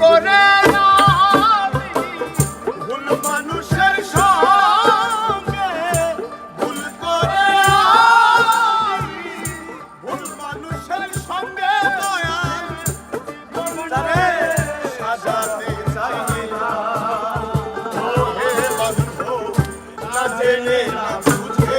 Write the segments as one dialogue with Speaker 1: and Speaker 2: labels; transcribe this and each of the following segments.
Speaker 1: করে ভুল মানুষের সঙ্গে ভুল করে ভুল মানুষের সঙ্গে সাজাতে চাই না। জেনে, না বুঝে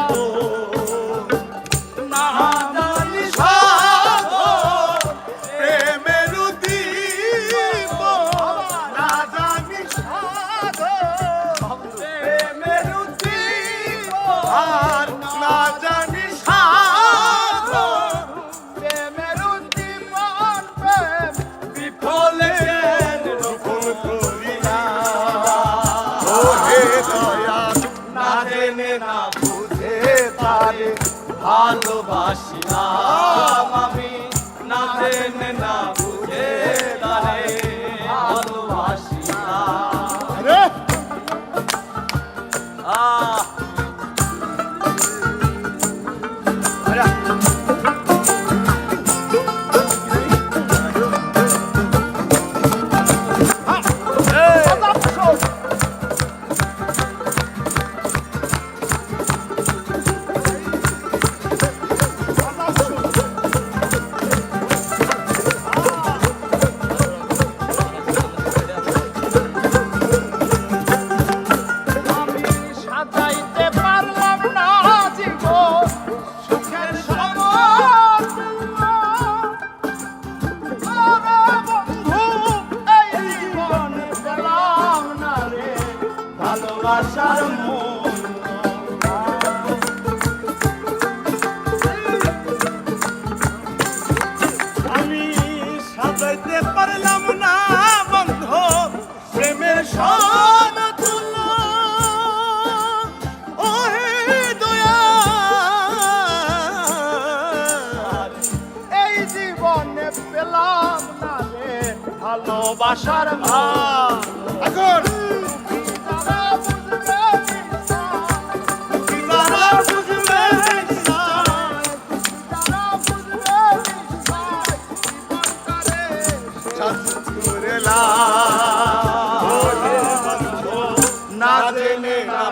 Speaker 1: না বুঝে পারে ভালোবাসিলাম আমি। না জেনে না ভাষার আমি সাজাইতে পারলাম না বন্ধ প্রেমের সন জীবনে পেলাম না রে ভালোবাসার মা এখন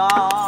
Speaker 2: 나.